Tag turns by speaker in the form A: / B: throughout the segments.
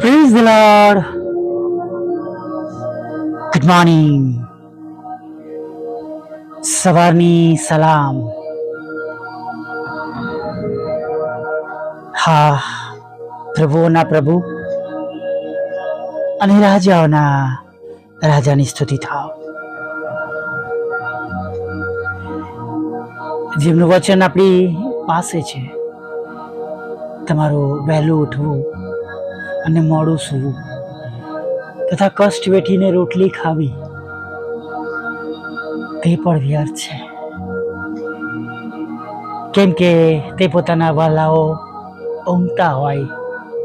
A: Please the lord good morning સવારની સલામ હા પ્રભુઓના પ્રભુ અને રાજાઓના રાજાની સ્તુતિ થાવ. જેમનું વચન આપણી પાસે છે. તમારું વહેલું ઉઠવું અને મોડું સૂવું તથા કષ્ટ વેઠીને રોટલી ખાવી, તે પણ વ્યર્થ છે. કેમ કે તે પોતાના વાલાઓ ઊંઘતા હોય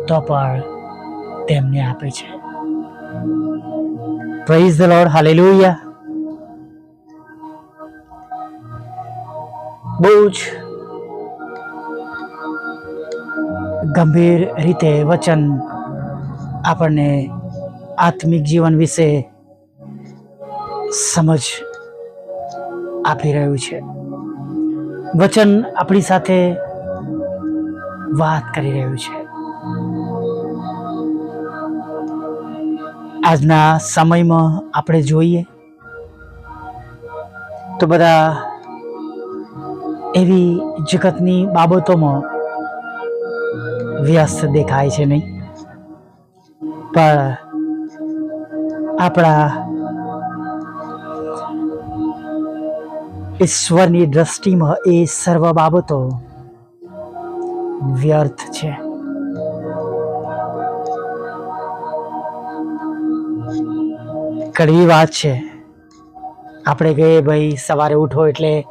A: તો પણ તેમને આપે છે. પ્રેઝ ધ લોર્ડ હાલેલુયા બહુ જ ગંભીર રીતે વચન આપણને આત્મિક જીવન વિશે સમજ આપી રહ્યું છે. વચન આપણી સાથે વાત કરી રહ્યું છે. આજના સમયમાં આપણે જોઈએ તો બધા એવી જગતની બાબતોમાં વ્યસ્ત દેખાય છે નહીં. પણ આપણા ઈશ્વરની દ્રષ્ટિમાં એ સર્વ બાબતો વ્યર્થ છે. કડવી વાત છે. આપણે કહીએ, ભાઈ, સવારે ઉઠો એટલે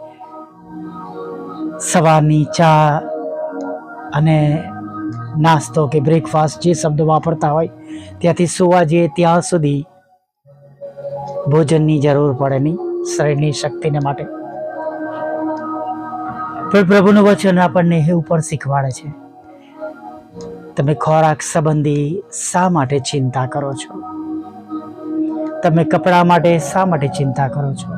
A: સવારની ચા અને નાસ્તો કે બ્રેકફાસ્ટ જે શબ્દ વાપરતા હોય, ત્યાંથી સુવા જઈએ ત્યાં સુધી ભોજનની જરૂર પડે નહીં, શરીરની શક્તિને માટે. પણ પ્રભુનું વચન આપણને એવું પણ શીખવાડે છે. તમે ખોરાક સંબંધી શા માટે ચિંતા કરો છો? તમે કપડા માટે શા માટે ચિંતા કરો છો?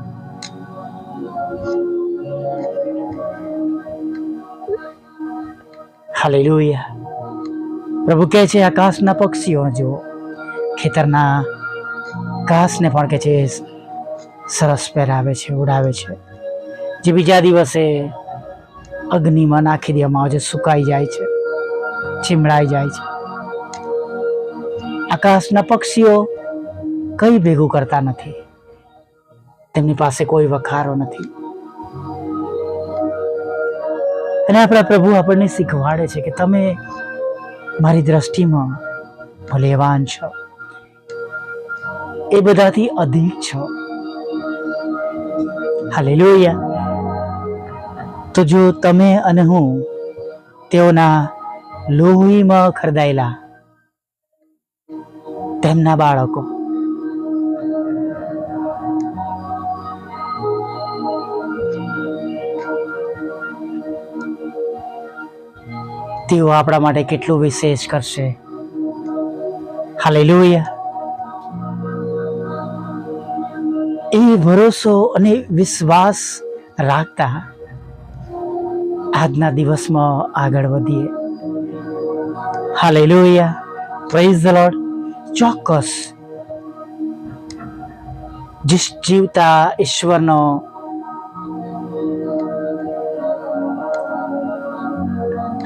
A: હાલેલુયા. પ્રભુ કહે છે આકાશના પક્ષીઓ જુઓ. ખેતરના ઘાસને પણ કે છે, સરસ પહેરાવે છે, ઉડાવે છે. જે બીજા દિવસે અગ્નિમાં નાખી દેવામાં આવે છે, સુકાઈ જાય છે ચીમડાઈ જાય છે. આકાશના પક્ષીઓ કંઈ ભેગું કરતા નથી. તેમની પાસે કોઈ વખારો નથી. અને આપણા પ્રભુ આપણને શીખવાડે છે કે તમે મારી દ્રષ્ટિમાં ભલેવાન છો. એ બધાથી અધિક છો. હાલેલુયા. તો જો તમે અને હું તેઓના લોહીમાં ખરદાયેલા તેમના બાળકો તેઓ આપણા માટે કેટલું વિશેષ કરશે? હાલેલુયા. એ ભરોસો અને વિશ્વાસ રાખતા આજના દિવસમાં આગળ વધીએ. હાલેલુયા. પ્રેઝ ધ લોર્ડ ચોક્કસ. જીવતા ઈશ્વરનો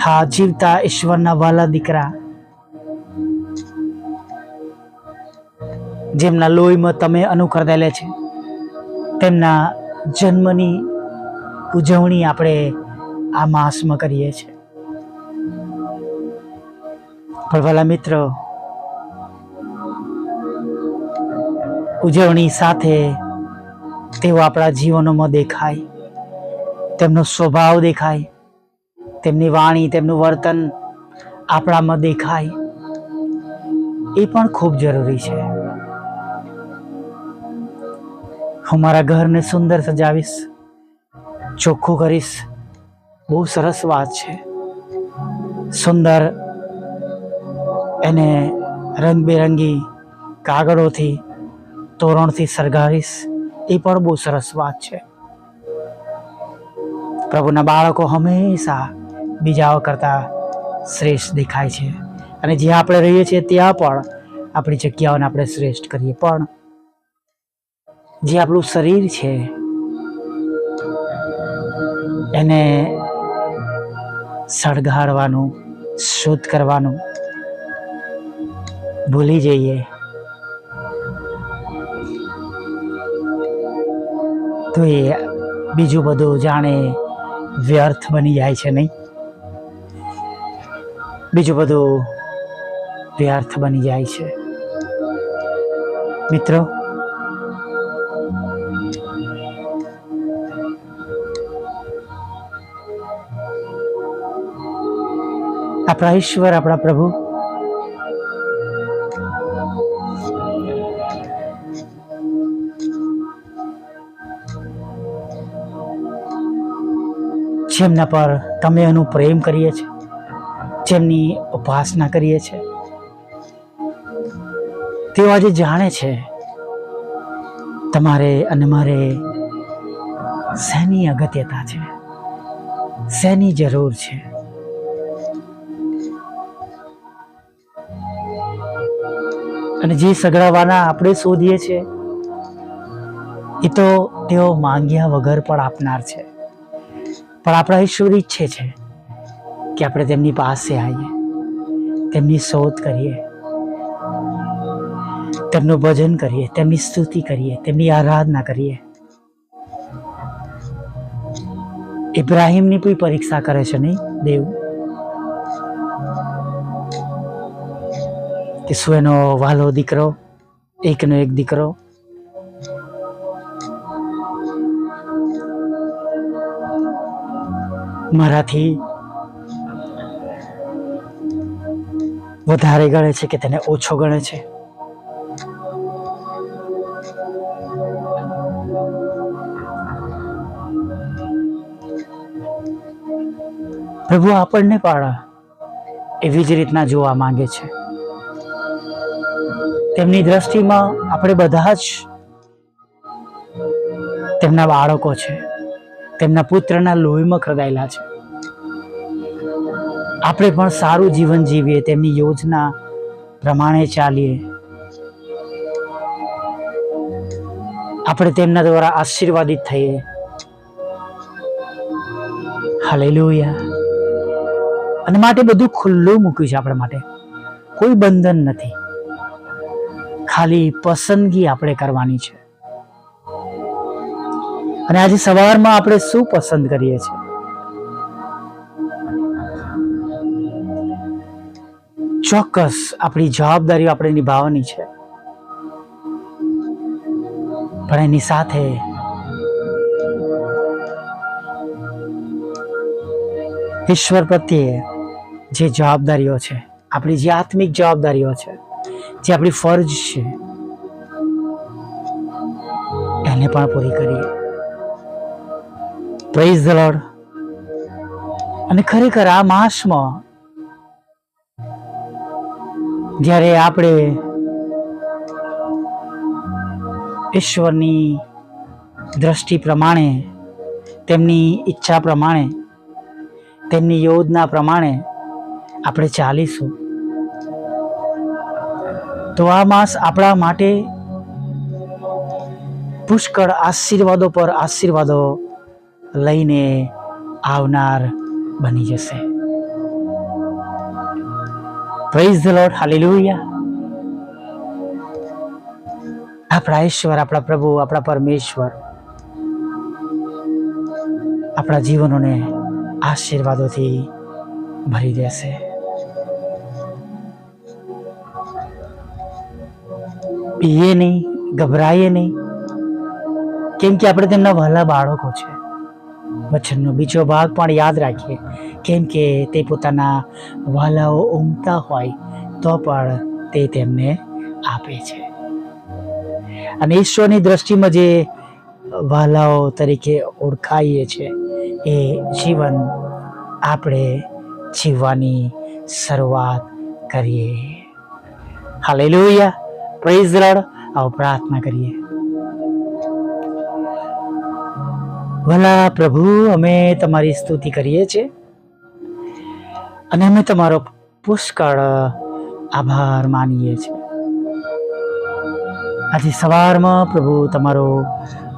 A: હા, જીવતા ઈશ્વરના વાલા દીકરા. જેમના લોહીમાં તમે અનુકરદેલે છે. તેમના જન્મની ઉજવણી આપણે આ માસમાં કરીએ છીએ. પણ વાલા મિત્રો, ઉજવણી સાથે તેઓ આપણા જીવનોમાં દેખાય. તેમનો સ્વભાવ દેખાય. તેમની વાણી, તેમનું વર્તન આપણામાં દેખાય. એ પણ ખૂબ જરૂરી છે. હું મારા ઘરને સુંદર સજાવીશ, ચોખ્ખું કરીશ. બહુ સરસ વાત છે. સુંદર એને રંગબેરંગી કાગળોથી, તોરણથી સળગાવીશ. એ પણ બહુ સરસ વાત છે. પ્રભુના બાળકો હંમેશા બીજાઓ કરતાં શ્રેષ્ઠ દેખાય છે. અને જ્યાં આપણે રહીએ છીએ ત્યાં પણ આપણી જગ્યાઓને આપણે શ્રેષ્ઠ કરીએ. પણ જે આપણું શરીર છે, એને સળગાડવાનું, શુદ્ધ કરવાનું ભૂલી જઈએ, તો એ બીજું બધું જાણે વ્યર્થ બની જાય છે નહીં? બીજું બધું વ્યર્થ બની જાય છે. મિત્રો, આપણા ઈશ્વર, આપણા પ્રભુ, જેમના પર તમે એનું પ્રેમ કરીએ છીએ. જેમની ઉપાસના કરીએ છીએ તેઓ આજે જાણે છે, તમારે અને મારે શેની અગત્યતા છે? શેની જરૂર છે? અને જે સગડાવાના આપણે શોધીએ છીએ એ તો તેઓ માંગ્યા વગર પણ આપનાર છે. પણ આપણા ઈશ્વર ઈચ્છે છે. કે આપણે તેમની પાસે આવીએ, તેમની શોધ કરીએ, તેમનું ભજન કરીએ, તેમની સ્તુતિ કરીએ, તેમની આરાધના કરીએ. ઇબ્રાહિમની પણ પરીક્ષા કરે છે નહીં, દેવ? કે શું એનો વાલો દીકરો, એકનો એક દીકરો? મારાથી વધારે ગણે છે કે તેને ઓછો ગણે છે? પ્રભુ, આપણને પણ એવી જ રીતના જોવા માંગે છે. તેમની દ્રષ્ટિમાં આપણે બધા જ તેમના બાળકો છે. તેમના પુત્રના લોહીમાં ખગાયેલા છે. આપણે પણ સારું જીવન જીવીએ, તેમની યોજના પ્રમાણે ચાલીએ. આપણે તેમના દ્વારા આશીર્વાદિત થઈએ. હાલેલુયા. અને માટે બધું ખુલ્લું મૂક્યું છે આપણા માટે. કોઈ બંધન નથી. ખાલી પસંદગી આપણે કરવાની છે. અને આજે સવારમાં આપણે શું પસંદ કરીએ છીએ? ચોક્કસ આપણી જવાબદારીઓ આપણે નિભાવવાની છે. પણ એની સાથે ઈશ્વર પ્રત્યે જે જવાબદારીઓ છે, આપણી જે આત્મિક જવાબદારીઓ છે, જે આપણી ફરજ છે, એને પણ પૂરી કરીએ. પ્રેઝ ધ લોર્ડ અને ખરેખર આ માસમાં જ્યારે આપણે ઈશ્વરની દ્રષ્ટિ પ્રમાણે, તેમની ઈચ્છા પ્રમાણે, તેમની યોજના પ્રમાણે આપણે ચાલીશું. તો આ માસ આપણા માટે પુષ્કળ આશીર્વાદો પર આશીર્વાદો લઈને આવનાર બની જશે. પ્રેઝ ધ લોર્ડ હાલેલુયા આપણા ઈશ્વર, આપણા પ્રભુ, આપણા પરમેશ્વર, આપણા જીવનોને આશીર્વાદોથી ભરી દેશે. પીએ નહીં, ગભરાઈએ નહીં. કેમ કે આપણે તેમના વહાલા બાળકો છે. વચનનો બીજો ભાગ પણ યાદ રાખીએ. કેમ કે તે પોતાના વાલાઓ ઊંઘતા હોય તો પણ તે તેમને આપે છે. અને ઈશ્વરની દ્રષ્ટિમાં જે વાલાઓ તરીકે ઓળખાઈએ છે, એ જીવન આપણે જીવવાની શરૂઆત કરીએ. હાલેલુયા. પ્રેઝ લોર્ડ આવો પ્રાર્થના કરીએ. ભલા પ્રભુ, અમે તમારી સ્તુતિ કરીએ છીએ અને અમે તમારો પુષ્કળ આભાર માનીએ છીએ. આજે સવારમાં પ્રભુ તમારો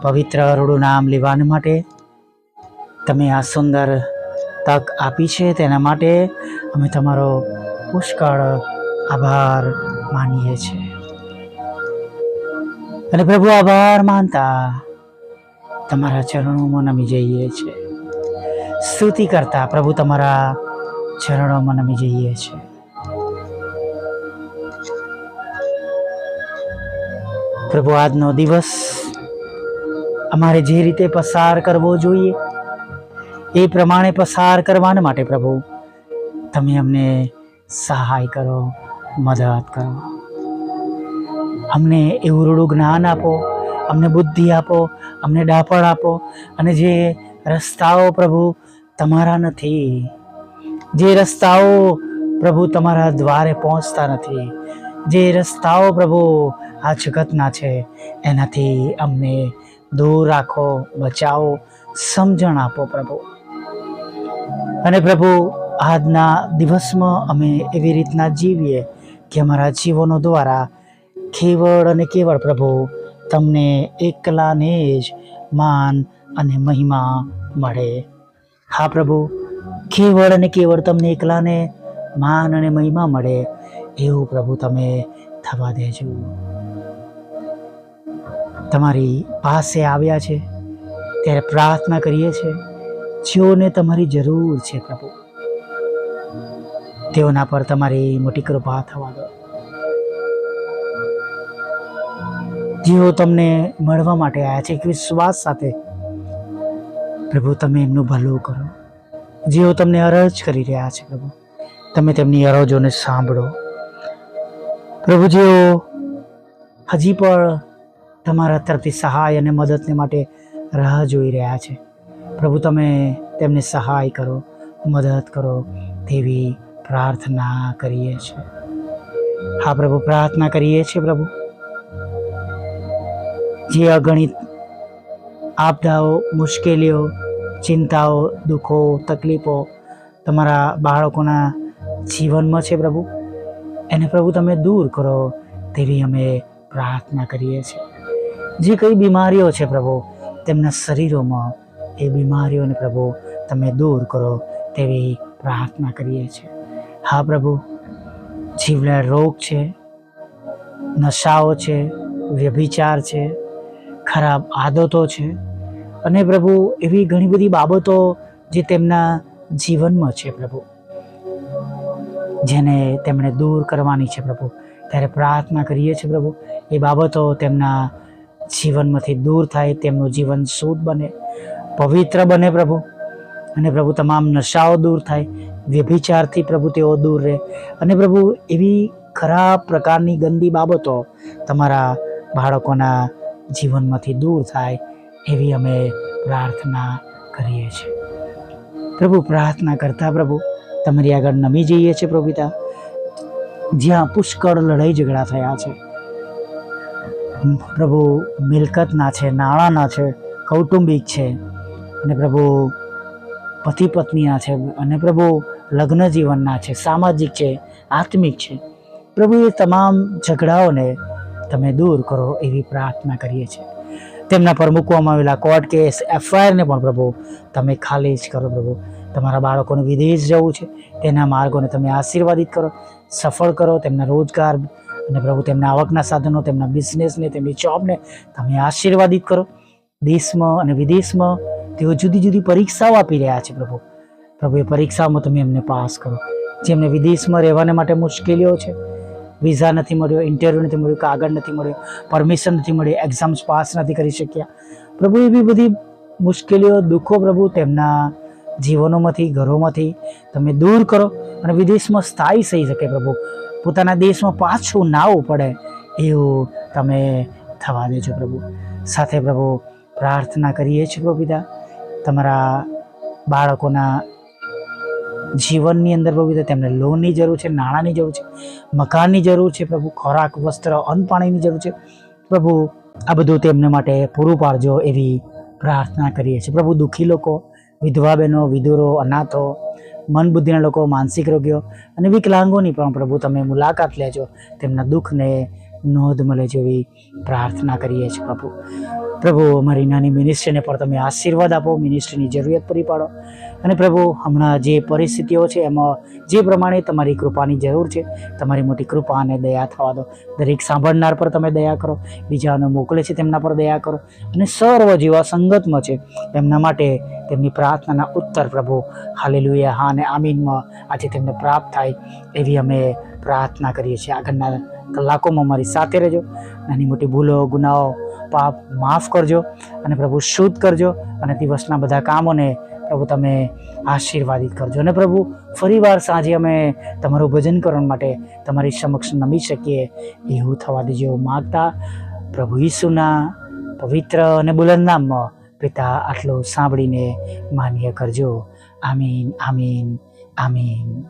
A: પવિત્ર રૂડું નામ લેવાને માટે તમે આ સુંદર તક આપી છે, તેના માટે અમે તમારો પુષ્કળ આભાર માનીએ છીએ. અને પ્રભુ આભાર માનતા તમારા ચરણોમાં નમી જઈએ છીએ સ્તુતિ કરતા પ્રભુ તમારા ચરણોમાં નમી જઈએ છીએ પ્રભુ, આજનો દિવસ અમારે જે રીતે પસાર કરવો જોઈએ, એ પ્રમાણે પસાર કરવાને માટે પ્રભુ, તમે અમને સહાય કરો, મદદ કરો. અમને એવું રૂડું જ્ઞાન આપો અમને બુદ્ધિ આપો, અમને ડાપણ આપો, અને જે રસ્તાઓ પ્રભુ તમારા નથી, જે રસ્તાઓ પ્રભુ તમારા દ્વારે પહોંચતા નથી, જે રસ્તાઓ પ્રભુ આ જગતના છે, એનાથી અમને દૂર રાખો, બચાવો, સમજણ આપો પ્રભુ. અને પ્રભુ, આજના દિવસમાં અમે એવી રીતના જીવીએ કે અમારા જીવનો દ્વારા કેવળ અને કેવળ પ્રભુ તમને એકલાને જ માન અને મહિમા મળે. હા પ્રભુ, કેવળ અને કેવળ તમને એકલાને માન અને મહિમા મળે, એવું પ્રભુ તમે થવા દેજો. તમારી પાસે આવ્યા છે, ત્યારે પ્રાર્થના કરીએ છીએ જેઓને તમારી જરૂર છે પ્રભુ. તેઓના પર તમારી મોટી કૃપા થવા દો. જેઓ તમને મળવા માટે આવ્યા છે. એક વિશ્વાસ સાથે. પ્રભુ, તમે એમનું ભલું કરો. જેઓ તમને અરજ કરી રહ્યા છે, પ્રભુ, તમે તેમની અરજોને સાંભળો. પ્રભુ, જેઓ હજી પણ તમારા તરફથી સહાય અને મદદને માટે રાહ જોઈ રહ્યા છે, પ્રભુ, તમે તેમને સહાય કરો, મદદ કરો તેવી પ્રાર્થના કરીએ છીએ. હા, પ્રભુ, પ્રાર્થના કરીએ છીએ, પ્રભુ. જે અગણિત આપદાઓ, મુશ્કેલીઓ, ચિંતાઓ, દુઃખો, તકલીફો તમારા બાળકોના જીવનમાં છે પ્રભુ. એને પ્રભુ તમે દૂર કરો તેવી અમે પ્રાર્થના કરીએ છીએ. જે કઈ બીમારીઓ છે પ્રભુ, તેમના શરીરોમાં એ બીમારીઓને પ્રભુ તમે દૂર કરો તેવી પ્રાર્થના કરીએ છીએ. હા પ્રભુ, જીવલેણ રોગ છે, નશાઓ છે, વ્યભિચાર છે ખરાબ આદતો છે. અને પ્રભુ, એવી ઘણી બધી બાબતો જે તેમના જીવનમાં છે પ્રભુ, જેને તેમણે દૂર કરવાની છે પ્રભુ. ત્યારે પ્રાર્થના કરીએ છીએ પ્રભુ, એ બાબતો તેમના જીવનમાંથી દૂર થાય, તેમનું જીવન શુદ્ધ બને, પવિત્ર બને પ્રભુ. અને પ્રભુ, તમામ નશાઓ દૂર થાય, વ્યભિચારથી પ્રભુ તેઓ દૂર રહે. અને પ્રભુ, એવી ખરાબ પ્રકારની ગંદી બાબતો તમારા બાળકોના જીવનમાંથી દૂર થાય એવી અમે પ્રાર્થના કરીએ છીએ. પ્રભુ, પ્રાર્થના કરતા પ્રભુ, તમારી આગળ નમી જઈએ છીએ પ્રભુ જ્યાં પુષ્કળ લડાઈ ઝઘડા થયા છે. પ્રભુ, મિલકતના છે, નાણાંના છે, કૌટુંબિક છે અને પ્રભુ પતિ પત્નીના છે અને પ્રભુ લગ્ન જીવનના છે, સામાજિક છે, આત્મિક છે. પ્રભુ, એ તમામ ઝઘડાઓને તમે દૂર કરો એવી પ્રાર્થના કરીએ છીએ. તેમના પર મૂકવામાં આવેલા કોર્ટ કેસ એફઆઈઆરને પણ પ્રભુ, તમે ખાલી જ કરો પ્રભુ. તમારા બાળકોને વિદેશ જવું છે. તેના માર્ગોને તમે આશીર્વાદિત કરો, સફળ કરો, તેમના રોજગાર અને પ્રભુ તેમના આવકના સાધનો, તેમના બિઝનેસને, તેમની જોબને તમે આશીર્વાદિત કરો. દેશમાં અને વિદેશમાં તેઓ જુદી જુદી પરીક્ષાઓ આપી રહ્યા છે પ્રભુ. પ્રભુ, એ પરીક્ષામાં તમે એમને પાસ કરો. જેમને વિદેશમાં રહેવાને માટે મુશ્કેલીઓ છે વિઝા નથી મળ્યો ઇન્ટરવ્યૂ નથી મળ્યું, કાગળ નથી મળ્યો પરમિશન નથી મળ્યું એક્ઝામ્સ પાસ નથી કરી શક્યા. પ્રભુ, એવી બધી મુશ્કેલીઓ, દુઃખો પ્રભુ તેમના જીવનોમાંથી, ઘરોમાંથી તમે દૂર કરો અને વિદેશમાં સ્થાયી થઈ શકે પ્રભુ. પોતાના દેશમાં પાછું ના પડે એવું તમે થવા દેજો પ્રભુ. સાથે પ્રભુ પ્રાર્થના કરીએ છીએ પ્રભુ પિતા. તમારા બાળકોના જીવનની અંદર પ્રભુ, તો તેમને લોનની જરૂર છે, નાણાંની જરૂર છે, મકાનની જરૂર છે પ્રભુ, ખોરાક, વસ્ત્ર, અન્ન પાણીની જરૂર છે. પ્રભુ, આ બધું તેમને માટે પૂરું પાડજો એવી પ્રાર્થના કરીએ છીએ. પ્રભુ, દુઃખી લોકો, વિધવા બહેનો, વિધુરો, અનાથો મન બુદ્ધિના લોકો, માનસિક રોગીઓ અને વિકલાંગોની પણ પ્રભુ, તમે મુલાકાત લેજો. તેમના દુઃખને નોંધ મળે જેવી પ્રાર્થના કરીએ છીએ પ્રભુ. પ્રભુ, અમારી નાની મિનિસ્ટ્રીને પણ તમે આશીર્વાદ આપો મિનિસ્ટ્રીની જરૂરિયાત પૂરી પાડો. અને પ્રભુ, હમણાં જે પરિસ્થિતિઓ છે, એમાં જે પ્રમાણે તમારી કૃપાની જરૂર છે, તમારી મોટી કૃપા અને દયા થવા દો. દરેક સાંભળનાર પર તમે દયા કરો, બીજાને મોકલે છે તેમના પર દયા કરો. અને સર્વ જેવા સંગતમાં છે, તેમના માટે તેમની પ્રાર્થનાના ઉત્તર પ્રભુ, હાલેલુયા, હા અને આમીનમાં આજે તેમને પ્રાપ્ત થાય એવી અમે પ્રાર્થના કરીએ છીએ. આગળના કલાકોમાં મારી સાથે રહેજો. નાની મોટી ભૂલો, ગુનાઓ, પાપ માફ કરજો અને પ્રભુ, શુદ્ધ કરજો અને દિવસના બધા કામોને પ્રભુ, તમે આશીર્વાદિત કરજો. અને પ્રભુ, ફરીવાર સાંજે અમે તમારું ભજન કરવા માટે તમારી સમક્ષ નમી શકીએ. એવું થવા દેજો માગતા. પ્રભુ ઈસુના પવિત્ર અને બુલંદ નામમાં પિતા આટલો સાંભળીને માન્ય કરજો. આમીન આમીન આમીન.